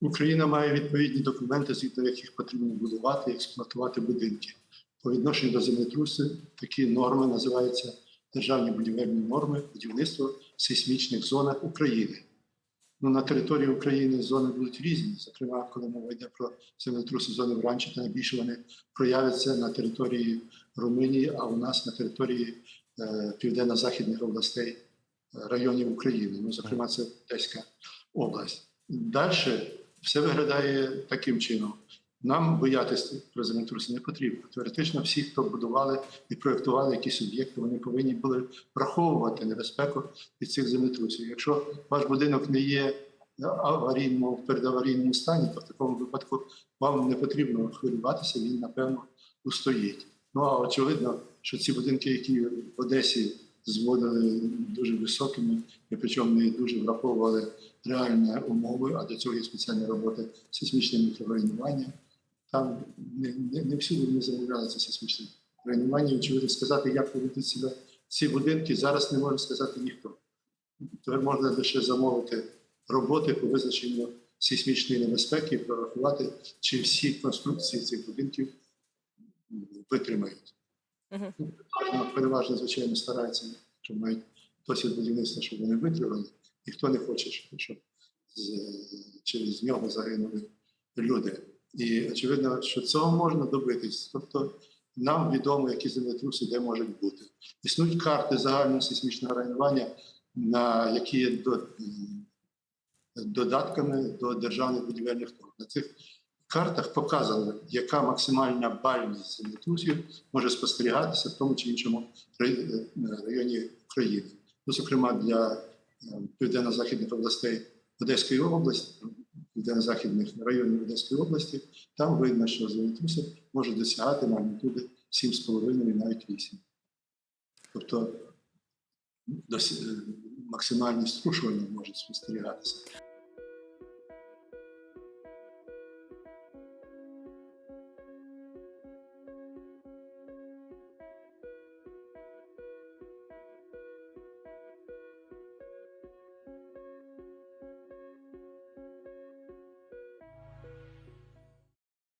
Україна має відповідні документи, згідно яких потрібно будувати і експлуатувати будинки. По відношенню до землетрусу такі норми називаються державні будівельні норми будівництва в сейсмічних зонах України. Ну, на території України зони будуть різні. Зокрема, коли мова йде про землетруси зони вранчі, то найбільше вони проявляться на території Румунії, а у нас на території е, південно-західних областей е, районів України. Ну, зокрема, це Одеська область. Далі все виглядає таким чином. Нам боятися землетруси не потрібно. Теоретично, всі, хто будували і проєктували якісь об'єкти, вони повинні були враховувати небезпеку від цих землетрусів. Якщо ваш будинок не є аварійному в передаварійному стані, то в такому випадку вам не потрібно хвилюватися, він напевно устоїть. Ну а очевидно, що ці будинки, які в Одесі зводили дуже високими, і причому не дуже враховували реальні умови, а для цього є спеціальні роботи сейсмічне мікрорайонування. Там не, не, не всюди не замовляли це сейсмічне районування. Очевидно, сказати, як поведуть себе ці будинки, зараз не може сказати ніхто. Тепер можна лише замовити роботи по визначенню сейсмічної небезпеки прорахувати, чи всі конструкції цих будинків витримають. Мгм. Ну, Переважно, звичайно, стараються, що мають досвід будівництва, щоб вони витримали. Ніхто не хоче, щоб- через нього загинули люди. І очевидно, що цього можна добитись. Тобто нам відомо, які землетруси де можуть бути. Існують карти загального сейсмічного районування, на які є до, додатками до державних будівельних норм. На цих картах показано, яка максимальна бальність землетрусів може спостерігатися в тому чи іншому е, районі України. Ну, зокрема, для е, південно-західних областей Одеської області, південно-західних районів Одеської області, там видно, що землетруси можуть досягати магнітуди 7,5 і навіть 8. Тобто досі- е, максимальні струшування можуть спостерігатися.